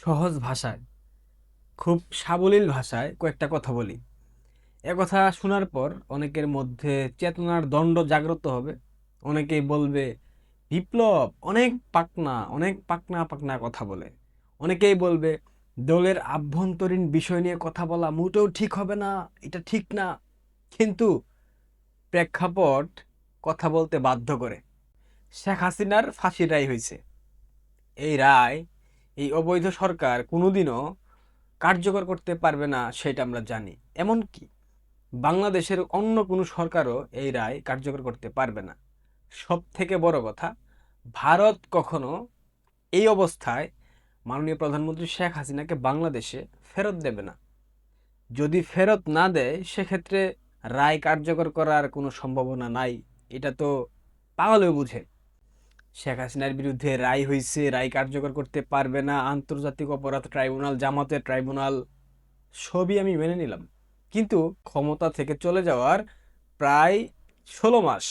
সহজ ভাষায়, খুব সাবলীল ভাষায় কয়েকটা কথা বলি। কথা শোনার পর অনেকের মধ্যে চেতনার দণ্ড জাগ্রত হবে। অনেকেই বলবে, বিপ্লব, অনেক পাকনা অনেক পাকনা পাকনা কথা বলে। অনেকেই বলবে, দলের আভ্যন্তরীণ বিষয় নিয়ে কথা বলা মোটেও ঠিক হবে না, এটা ঠিক না। কিন্তু প্রেক্ষাপট কথা বলতে বাধ্য করে। শেখ হাসিনার ফাঁসির রায় হয়েছে। এই রায় এই অবৈধ সরকার কোনোদিনও কার্যকর করতে পারবে না, সেটা আমরা জানি। এমনকি বাংলাদেশের অন্য কোনো সরকারও এই রায় কার্যকর করতে পারবে না। সব থেকে বড় কথা, ভারত কখনো এই অবস্থায় মাননীয় প্রধানমন্ত্রী শেখ হাসিনাকে বাংলাদেশে ফেরত দেবে না। যদি ফেরত না দেয়, সেক্ষেত্রে রায় কার্যকর করার কোনো সম্ভাবনা নাই। এটা তো পাগলেও বুঝে। শেখ হাসিনার বিরুদ্ধে রায় হয়েছে রায় কার্যকর করতে পারবে না, আন্তর্জাতিক অপরাধ, ট্রাইব্যুনাল, জামাতের ট্রাইব্যুনাল, সবই আমি মেনে নিলাম। কিন্তু ক্ষমতা থেকে চলে যাওয়ার প্রায় ষোলো মাস।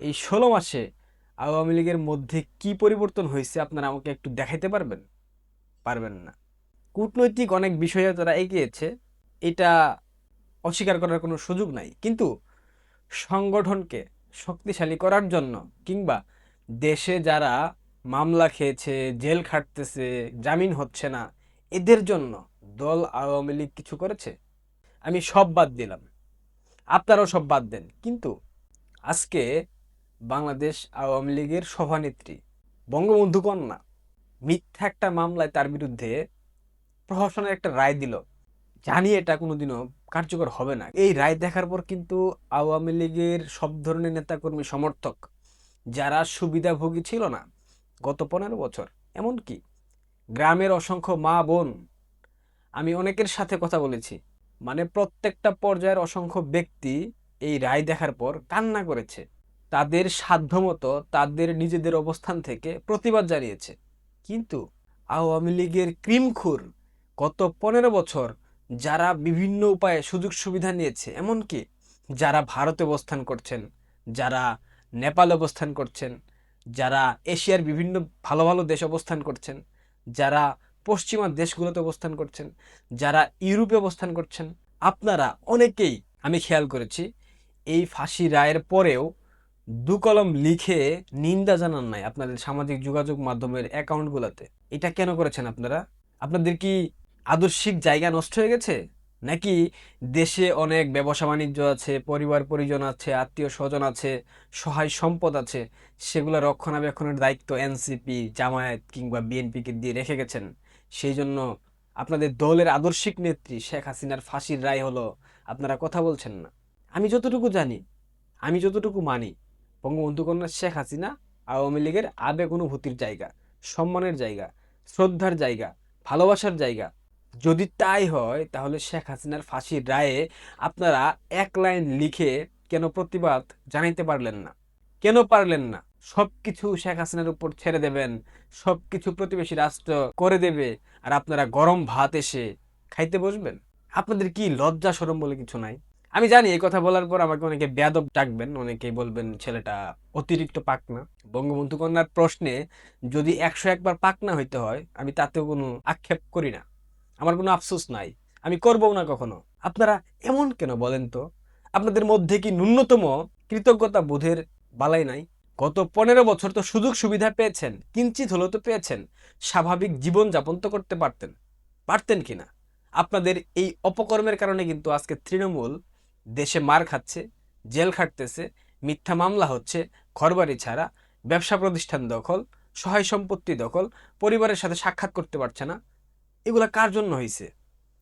এই ষোলো মাসে আওয়ামী লীগের মধ্যে কি পরিবর্তন হয়েছে আপনারা আমাকে একটু দেখাইতে পারবেন? পারবেন না। কূটনৈতিক অনেক বিষয়ে তারা এগিয়েছে, এটা অস্বীকার করার কোনো সুযোগ নাই। কিন্তু সংগঠনকে শক্তিশালী করার জন্য কিংবা দেশে যারা মামলা খেয়েছে, জেল খাটতেছে, জামিন হচ্ছে না, এদের জন্য দল আওয়ামী লীগ কিছু করেছে? আমি সব বাদ দিলাম। আপনারাও সব বাদ দেন। কিন্তু আজকে বাংলাদেশ আওয়ামী লীগের সভানেত্রী বঙ্গবন্ধু কন্যা মিথ্যা একটা মামলায় তার বিরুদ্ধে প্রশাসনের একটা রায় দিল। জানি এটা কোনোদিনও কার্যকর হবে না। এই রায় দেখার পর কিন্তু আওয়ামী লীগের সব ধরনের নেতাকর্মী সমর্থক যারা সুবিধাভোগী ছিল না গত পনেরো বছর, এমনকি গ্রামের অসংখ্য মা বোন, আমি অনেকের সাথে কথা বলেছি মানে প্রত্যেকটা পর্যায়ের অসংখ্য ব্যক্তি এই রায় দেখার পর কান্না করেছে। তাদের সাধ্যমতো তাদের নিজেদের অবস্থান থেকে প্রতিবাদ জানিয়েছে। কিন্তু আওয়ামী লীগের ক্রিমখুর গত পনেরো বছর যারা বিভিন্ন উপায়ে সুযোগ সুবিধা নিয়েছে, এমনকি যারা ভারতে অবস্থান করছেন, যারা নেপাল অবস্থান করছেন, যারা এশিয়ার বিভিন্ন ভালো ভালো দেশ অবস্থান করছেন, যারা পশ্চিমা দেশগুলোতে অবস্থান করছেন, যারা ইউরোপে অবস্থান করছেন, আপনারা অনেকেই আমি খেয়াল করেছি, এই ফাঁসি রায়ের পরেও দু কলম লিখে নিন্দা জানান নাই আপনাদের সামাজিক যোগাযোগ মাধ্যমের অ্যাকাউন্টগুলোতে। এটা কেন করেছেন আপনারা? আপনাদের কি আদর্শিক জায়গা নষ্ট হয়ে গেছে? নাকি দেশে অনেক ব্যবসা বাণিজ্য আছে, পরিবার পরিজন আছে, আত্মীয় স্বজন আছে, সহায় সম্পদ আছে, সেগুলো রক্ষণাবেক্ষণের দায়িত্ব এনসিপি, জামায়াত কিংবা বিএনপিকে দিয়ে রেখে গেছেন। সেই জন্য আপনাদের দলের আদর্শিক নেত্রী শেখ হাসিনার ফাঁসির রায় হলো, আপনারা কথা বলছেন না। আমি যতটুকু জানি, আমি যতটুকু মানি, বঙ্গবন্ধু কন্যা শেখ হাসিনা আওয়ামী লীগের আবেগ অনুভূতির জায়গা, সম্মানের জায়গা, শ্রদ্ধার জায়গা, ভালোবাসার জায়গা যদি তাই হয়, তাহলে শেখ হাসিনার ফাঁসির রায়ে আপনারা এক লাইন লিখে কেন প্রতিবাদ জানাইতে পারলেন না? কেন পারলেন না? সব কিছু শেখ হাসিনার উপর ছেড়ে দেবেন সব কিছু প্রতিবেশী রাষ্ট্র করে দেবে, আর আপনারা গরম ভাত এসে খাইতে বসবেন? আপনাদের কি লজ্জা সরম বলে কিছু নাই? আমি জানি এই কথা বলার পর আমাকে অনেকে বেয়াদব ডাকবেন, অনেকেই বলবেন, ছেলেটা অতিরিক্ত পাকনা। বঙ্গবন্ধু কন্যার প্রশ্নে যদি একশো একবার পাকনা হইতে হয়, আমি তাতেও কোনো আক্ষেপ করি না। আমার কোনো আফসোস নাই। আমি করবও না কখনো। আপনারা এমন কেন বলেন তো? আপনাদের মধ্যে কি ন্যূনতম কৃতজ্ঞতা বোধের বালাই নাই? গত পনেরো বছর তো সুযোগ সুবিধা পেয়েছেন, কিঞ্চিত হলেও তো পেয়েছেন। স্বাভাবিক জীবনযাপন তো করতে পারতেন। পারতেন কিনা আপনাদের এই অপকর্মের কারণে কিন্তু আজকে তৃণমূল দেশে মার খাচ্ছে, জেল খাটতেছে, মিথ্যা মামলা হচ্ছে, ঘরবাড়ি ছাড়া, ব্যবসা প্রতিষ্ঠান দখল, সহায় সম্পত্তি দখল, পরিবারের সাথে সাক্ষাৎ করতে পারছে না। এগুলা কার জন্য হয়েছে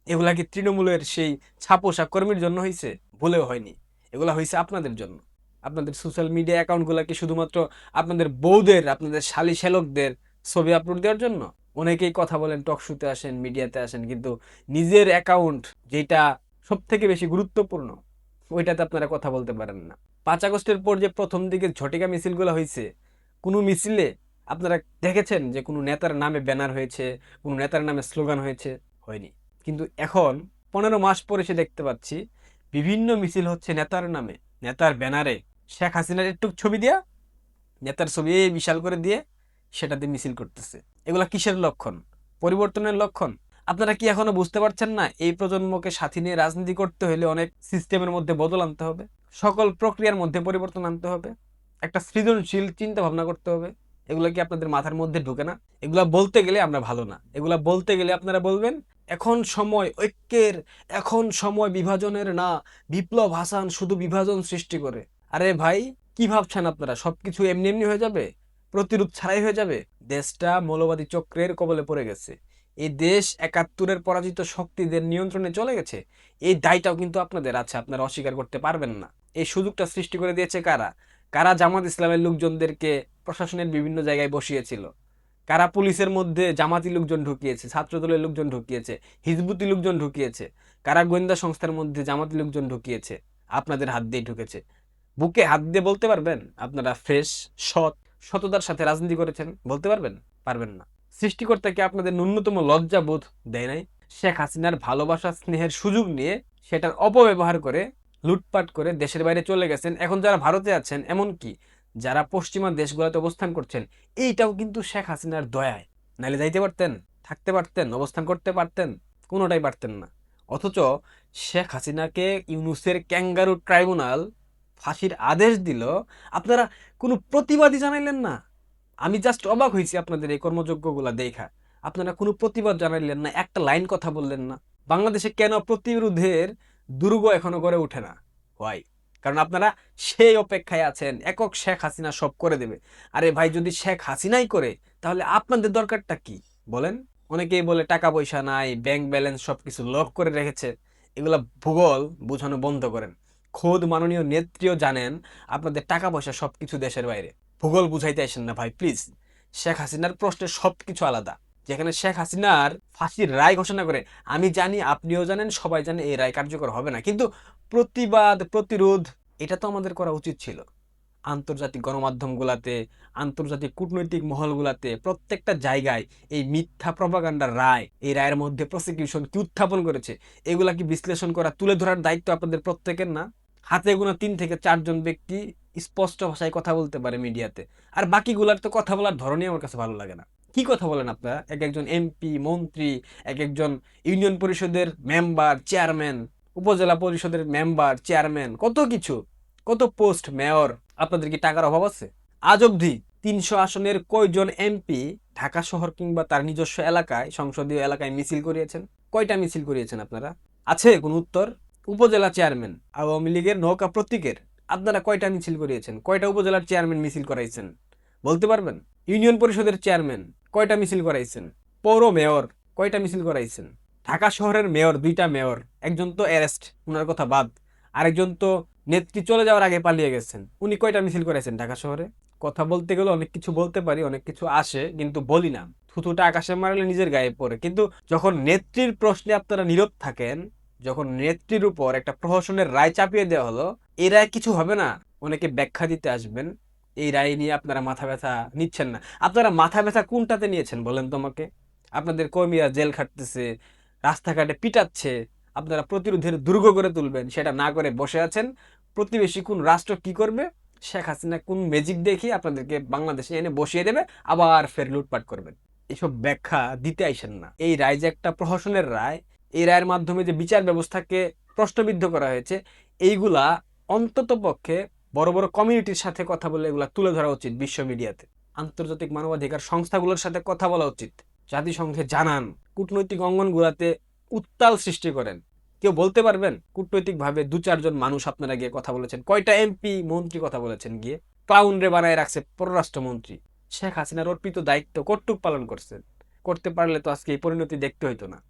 এগুলা কি তৃণমূলের সেই ছাপোষা কর্মীর জন্য হয়েছে ভুলেও হয়নি। এগুলা হয়েছে আপনাদের জন্য। আপনাদের সোশ্যাল মিডিয়া অ্যাকাউন্টগুলো কি শুধুমাত্র আপনাদের বউদের, আপনাদের শালি শ্যালকদের ছবি আপলোড দেওয়ার জন্য? অনেকেই কথা বলেন টক শুতে আসেন মিডিয়াতে আসেন, কিন্তু নিজের অ্যাকাউন্ট যেটা সব থেকে বেশি গুরুত্বপূর্ণ, ওইটাতে আপনারা কথা বলতে পারেন না। পাঁচ আগস্টের পর যে প্রথম দিকে ঝটিকা মিছিলগুলো হয়েছে কোনো মিছিলে আপনারা দেখেছেন যে কোনো নেতার নামে ব্যানার হয়েছে, কোনো নেতার নামে স্লোগান হয়েছে? হয়নি। কিন্তু এখন, পনেরো মাস পরে সে দেখতে পাচ্ছি, বিভিন্ন মিছিল হচ্ছে নেতার নামে, নেতার ব্যানারে। শেখ হাসিনার একটু ছবি দিয়া, নেতার ছবি বিশাল করে দিয়ে সেটাতে মিছিল করতেছে। এগুলা কিসের লক্ষণ? পরিবর্তনের লক্ষণ? আপনারা কি এখনও বুঝতে পারছেন না, এই প্রজন্মকে সাথী নিয়ে রাজনীতি করতে হলে অনেক সিস্টেমের মধ্যে বদল আনতে হবে? সকল প্রক্রিয়ার মধ্যে পরিবর্তন আনতে হবে? একটা সৃজনশীল চিন্তা ভাবনা করতে হবে? এগুলো কি আপনাদের মাথার মধ্যে ঢুকে না? এগুলা বলতে গেলে আমরা ভালো না। এগুলা বলতে গেলে আপনারা বলবেন, এখন সময় ঐক্যের, এখন সময় বিভাজনের না। বিপ্লব হাসান শুধু বিভাজন সৃষ্টি করে। আরে ভাই, কি ভাবছেন আপনারা? সবকিছু এমনি এমনি হয়ে যাবে? প্রতিরূপ ছাড়াই হয়ে যাবে? দেশটা মৌলবাদী চক্রের কবলে পড়ে গেছে। এই দেশ একাত্তরের পরাজিত শক্তিদের নিয়ন্ত্রণে চলে গেছে। এই দায়টাও কিন্তু আপনাদের আছে, আপনারা অস্বীকার করতে পারবেন না। এই সুযোগটা সৃষ্টি করে দিয়েছে কারা? কারা জামাত ইসলামের লোকজনদেরকে প্রশাসনের বিভিন্ন জায়গায় বসিয়েছিল। কারা পুলিশের মধ্যে জামাতি লোকজন ঢুকিয়েছে, ছাত্রদলের লোকজন ঢুকিয়েছে, হিজবুতি লোকজন ঢুকিয়েছে, কারা গোয়েন্দা সংস্থার মধ্যে জামাতি লোকজন ঢুকিয়েছে, আপনাদের হাত দিয়ে ঢুকেছে। বুকে হাত দিয়ে বলতে পারবেন? আপনারা ফ্রেশ, সৎ, সততার সাথে রাজনীতি করেছেন, বলতে পারবেন? পারবেন না। সৃষ্টিকর্তাকে আপনাদের ন্যূনতম লজ্জা বোধ দেয় নাই? শেখ হাসিনার ভালোবাসা, স্নেহের সুযোগ নিয়ে সেটার অপব্যবহার করে, লুটপাট করে দেশের বাইরে চলে গেছেন। এখন যারা ভারতে আছেন এমনকি যারা পশ্চিমা দেশগুলোতে অবস্থান করছেন, এইটাও কিন্তু শেখ হাসিনার দয়ায়। নাইলে যাইতে পারতেন, থাকতে পারতেন, অবস্থান করতে পারতেন, কোনোটাই পারতেন না। অথচ শেখ হাসিনাকে ইউনুসের ক্যাঙ্গারু ট্রাইব্যুনাল ফাঁসির আদেশ দিল, আপনারা কোনো প্রতিবাদই জানাইলেন না। আমি জাস্ট অবাক হয়েছি আপনাদের এই কর্মযোগ্যগুলা দেখা। আপনারা কোনো প্রতিবাদ জানাইলেন না, একটা লাইন কথা বললেন না। বাংলাদেশে কেন প্রতিরোধের দুর্গ এখনও গড়ে ওঠে না? হোয়াই কারণ আপনারা সেই অপেক্ষায় আছেন। একক শেখ হাসিনা সব করে দেবে। আরে ভাই, যদি শেখ হাসিনাই করে, তাহলে আপনাদের দরকারটা কি? বলেন। অনেকেই বলে টাকা পয়সা নাই ব্যাংক ব্যালেন্স সব কিছু লক করে রেখেছে। এগুলা ভূগোল বোঝানো বন্ধ করেন। খোদ মাননীয় নেত্রীও জানেন আপনাদের টাকা পয়সা সব কিছু দেশের বাইরে। ভূগোল বুঝাইতে আসেন না ভাই প্লিজ শেখ হাসিনার প্রশ্নে সব কিছু আলাদা। যেখানে শেখ হাসিনার ফাঁসির রায় ঘোষণা করে। আমি জানি, আপনিও জানেন, সবাই জানে এই রায় কার্যকর হবে না। কিন্তু প্রতিবাদ, প্রতিরোধ, এটা তো আমাদের করা উচিত ছিল। আন্তর্জাতিক গণমাধ্যমগুলাতে, আন্তর্জাতিক কূটনৈতিক মহলগুলাতে, প্রত্যেকটা জায়গায় এই মিথ্যা প্রপাগান্ডার রায়, এই রায়ের মধ্যে প্রসিকিউশন কি উত্থাপন করেছে, এগুলা কি বিশ্লেষণ করা, তুলে ধরার দায়িত্ব আপনাদের প্রত্যেকের না? হাতে গোনা তিন থেকে চারজন ব্যক্তি স্পষ্ট ভাষায় কথা বলতে পারে মিডিয়াতে। আর বাকিগুলার তো কথা বলার ধরনই আমার কাছে ভালো লাগে না। কি কথা বলেন আপনারা? এক একজন এমপি, মন্ত্রী, এক একজন ইউনিয়ন পরিষদের মেম্বার, চেয়ারম্যান, উপজেলা পরিষদের মেম্বার, চেয়ারম্যান, কত কিছু, কত পোস্ট, মেয়র, আপনাদের কি টাকার অভাব আছে? আজ অবধি তিনশো আসনের কয়জন এমপি ঢাকা শহর কিংবা তার নিজস্ব এলাকায়, সংসদীয় এলাকায় মিছিল করিয়েছেন? কয়টা মিছিল করিয়েছেন আপনারা? আছে কোন উত্তর? উপজেলা চেয়ারম্যান, আওয়ামী লীগের নৌকা প্রতীকের, আপনারা কয়টা মিছিল করিয়েছেন? কয়টা উপজেলার চেয়ারম্যান মিছিল করাইছেন? বলতে পারবেন? ইউনিয়ন পরিষদের চেয়ারম্যান কয়টা মিছিল করাইছেন? পৌর মেয়র কয়টা মিছিল করাইছেন? ঢাকা শহরের মেয়র দুইটা মেয়র, একজন তো অ্যারেস্ট ওনার কথা বাদ। আরেকজন তো নেত্রী চলে যাওয়ার আগে পালিয়ে গেছেন। উনি কয়টা মিছিল করেছেন ঢাকা শহরে? কথা বলতে গেলে অনেক কিছু বলতে পারি, অনেক কিছু আসে, কিন্তু বলি না। থুতুটা আকাশে মারলে নিজের গায়ে পড়ে। কিন্তু যখন নেত্রীর প্রশ্নে আপনারা নীরব থাকেন, যখন নেত্রীর উপর একটা প্রহসনের রায় চাপিয়ে দেওয়া হলো এই রায় কিছু হবে না। অনেকে ব্যাখ্যা দিতে আসবেন। এই রায় নিয়ে আপনারা মাথা ব্যথা নিচ্ছেন না। আপনারা মাথা ব্যথা কোনটাতে নিয়েছেন বলেন তোমাকে আপনাদের কর্মীরা জেল খাটতেছে, রাস্তাঘাটে পিটাচ্ছে, আপনারা প্রতিরোধের দুর্গ করে তুলবেন, সেটা না করে বসে আছেন। প্রতিবেশী কোন রাষ্ট্র কি করবে? শেখ হাসিনা কোন ম্যাজিক দেখি আপনাদেরকে বাংলাদেশে এনে বসিয়ে দেবে, আবার ফের লুটপাট করবেন? এসব ব্যাখ্যা দিতে আইসেন না। এই রায় যে একটা প্রহসনের রায়, এই রায়ের মাধ্যমে যে বিচার ব্যবস্থাকে প্রশ্নবিদ্ধ করা হয়েছে, এইগুলা অন্তত পক্ষে বড় বড় কমিউনিটির সাথে কথা বলে এগুলা তুলে ধরা উচিত বিশ্ব মিডিয়াতে। আন্তর্জাতিক মানবাধিকার সংস্থাগুলোর সাথে কথা বলা উচিত। জাতিসংঘে জানান, কূটনৈতিক অঙ্গনগুলাতে উত্তাল সৃষ্টি করেন। কেউ বলতে পারবেন, কূটনৈতিকভাবে দু চারজন মানুষ আপনারা গিয়ে কথা বলেছেন। কয়টা এমপি মন্ত্রী কথা বলেছেন গিয়ে। ক্লাউন রে বানায় রাখছে পররাষ্ট্রমন্ত্রী। শেখ হাসিনার অর্পিত দায়িত্ব কর্তৃক পালন করছেন? করতে পারলে তো আজকে এই পরিণতি দেখতে হইতো না।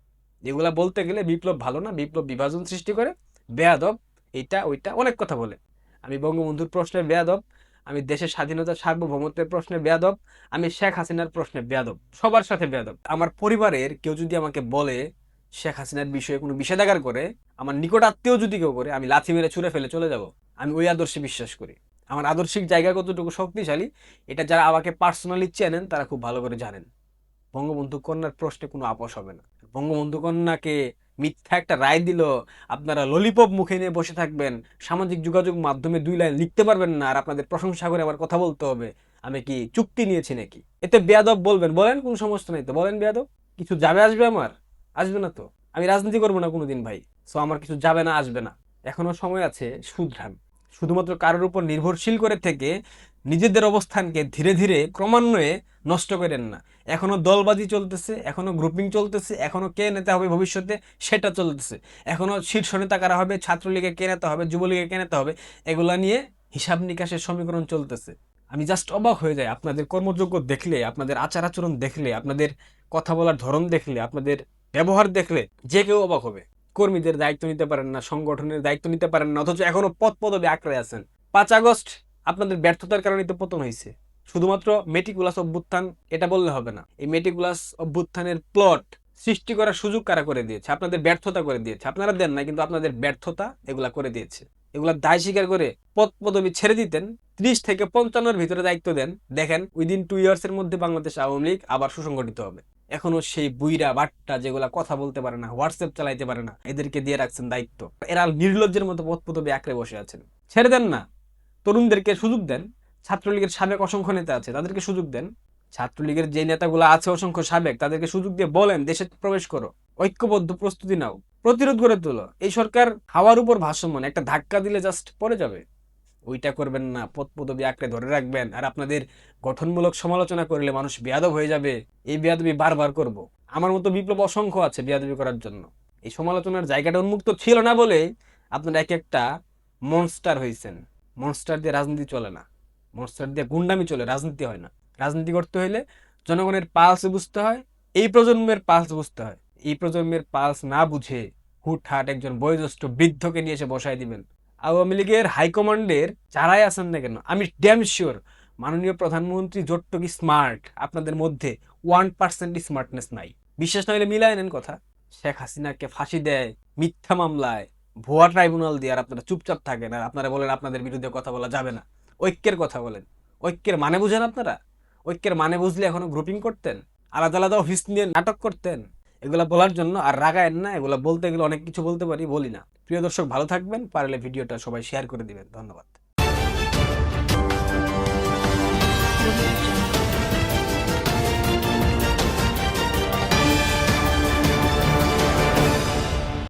এগুলা বলতে গেলে বিপ্লব ভালো না, বিপ্লব বিভাজন সৃষ্টি করে, বেয়াদব, এটা, ওইটা, অনেক কথা বলে। আমি বঙ্গবন্ধুর প্রশ্নে বেয়াদব, আমি দেশের স্বাধীনতা সার্বভৌমত্বের প্রশ্নে বেয়াদব, আমি শেখ হাসিনার প্রশ্নে বেয়াদব, সবার সাথে বেয়াদব। আমার পরিবারের কেউ যদি আমাকে বলে শেখ হাসিনার বিষয়ে কোনো বিষেধাগার করে, আমার নিকট আত্মীয় যদি কেউ করে, আমি লাথি মেরে ছুঁড়ে ফেলে চলে যাব। আমি ওই আদর্শে বিশ্বাস করি। আমার আদর্শিক জায়গা কতটুকু শক্তিশালী, এটা যারা আমাকে পার্সোনালি চেনেন, তারা খুব ভালো করে জানেন। বঙ্গবন্ধু কন্যার প্রশ্নে কোনো আপোষ হবে না। বঙ্গবন্ধু কন্যাকে মিথ্যা একটা রায় দিল। আপনারা ললিপপ মুখে নিয়ে বসে থাকবেন। সামাজিক যোগাযোগ মাধ্যমে দুই লাইন লিখতে পারবেন না আর আপনাদের প্রশংসা করে আবার কথা বলতে হবে। আমি কি চুক্তি নিয়েছি নাকি? এতে বেয়াদব বলবেন। বলেন, কোনো সমস্যা নেই তো। বলেন বেয়াদব, কিছু যাবে আসবে আমার? আসবে না তো। আমি রাজনীতি করব না কোনোদিন ভাই। সো আমার কিছু যাবে না, আসবে না। এখনও সময় আছে শুধরান শুধুমাত্র কারোর উপর নির্ভরশীল করে থেকে নিজেদের অবস্থানকে ধীরে ধীরে ক্রমান্বয়ে নষ্ট করেন না। এখনও দলবাজি চলতেছে এখনও গ্রুপিং চলতেছে এখনও কে নেতা হবে ভবিষ্যতে সেটা চলতেছে। এখনও শীর্ষ নেতা কারা হবে, ছাত্রলীগে কে নেতা হবে, যুবলীগে কে নেতা হবে, এগুলা নিয়ে হিসাব নিকাশের সমীকরণ চলতেছে। আমি জাস্ট অবাক হয়ে যাই আপনাদের কর্মযোগ্য দেখলে, আপনাদের আচার আচরণ দেখলে, আপনাদের কথা বলার ধরন দেখলে, আপনাদের ব্যবহার দেখলে যে কেউ অবাক হবে। কর্মীদের দায়িত্ব নিতে পারেন না, সংগঠনের দায়িত্ব নিতে পারেন না, অথচ এখনও পদ পদবি আঁকড়ে আছেন। পাঁচ আগস্ট আপনাদের ব্যর্থতার কারণে তো পতন হয়েছে। শুধুমাত্র মেটিকুলাস অভ্যুত্থান, এটা বললে হবে না। এই মেটিকুলাস অভ্যুত্থানের প্লট সৃষ্টি করার সুযোগ কারা করে দিয়েছে? আপনাদের ব্যর্থতা করে দিয়েছে। আপনারা দেন না কিন্তু আপনাদের ব্যর্থতা এগুলা করে দিয়েছে। এগুলা দায় স্বীকার করে পদ পদবি ছেড়ে দিতেন, ত্রিশ থেকে পঞ্চান্নর ভিতরে দায়িত্ব দেন। দেখেন উইদিন টু ইয়ার্স এর মধ্যে বাংলাদেশ আওয়ামী লীগ আবার সুসংগঠিত হবে। এখনও সেই বুইরা বাট্টা যেগুলা কথা বলতে পারে না, হোয়াটসঅ্যাপ চালাইতে পারে না, এদেরকে দিয়ে রাখছেন দায়িত্ব। এরা নির্লজ্জের মতো পদ পদবি আঁকড়ে বসে আছেন। ছেড়ে দেন না। তরুণদেরকে সুযোগ দেন। ছাত্রলীগের সাবেক অসংখ্য নেতা আছে, তাদেরকে সুযোগ দেন। ছাত্রলীগের যে নেতাগুলো আছে, অসংখ্য সাবেক, তাদেরকে সুযোগ দিয়ে বলেন, দেশে প্রবেশ করো, ঐক্যবদ্ধ প্রস্তুতি নাও, প্রতিরোধ করে তোলো। এই সরকার হাওয়ার উপর ভাসমান, একটা ধাক্কা দিলে জাস্ট পড়ে যাবে। ওইটা করবেন না পদ পদবি আঁকড়ে ধরে রাখবেন আর আপনাদের গঠনমূলক সমালোচনা করলে মানুষ বেয়াদব হয়ে যাবে। এই বেয়াদবি বারবার করব। আমার মতো বিপ্লব অসংখ্য আছে বেয়াদবি করার জন্য। এই সমালোচনার জায়গাটা উন্মুক্ত ছিল না বলে আপনারা এক একটা মনস্টার হয়েছেন। মনস্টার দিয়ে রাজনীতি চলে না। মনস্টার দিয়ে গুন্ডামি চলে, রাজনীতি হয় না। রাজনীতি করতে হলে জনগণের পালস বুঝতে হয়, এই প্রজন্মের পালস বুঝতে হয়। এই প্রজন্মের পালস না বুঝে হুটহাট একজন বয়োজ্যেষ্ঠ বৃদ্ধকে নিয়ে এসে বসায় দিবেন। আওয়ামী লীগের হাইকমান্ডের যারাই আছেন না কেন, আমি ড্যাম শিওর মাননীয় প্রধানমন্ত্রী জোট্টকি স্মার্ট আপনাদের মধ্যে ওয়ান পার্সেন্ট স্মার্টনেস নাই। বিশ্বাস না হলে মিলায় নেন কথা। শেখ হাসিনাকে ফাঁসি দেয়, মিথ্যা মামলায়। ভুয়া ট্রাইব্যুনাল দিয়ে আর আপনারা চুপচাপ থাকেন আর আপনারা বলেন আপনাদের বিরুদ্ধে কথা বলা যাবে না। ঐক্যের কথা বলেন। ঐক্যের মানে বুঝেন আপনারা? ঐক্যের মানে বুঝলে এখনও গ্রুপিং করতেন? আলাদা আলাদা অফিস নিয়ে নাটক করতেন? এগুলো বলার জন্য আর রাগায়েন না, এগুলো বলতে গেলে অনেক কিছু বলতে পারি, বলি না। প্রিয় দর্শক, ভালো থাকবেন। পারলে ভিডিওটা সবাই শেয়ার করে দিবেন। ধন্যবাদ।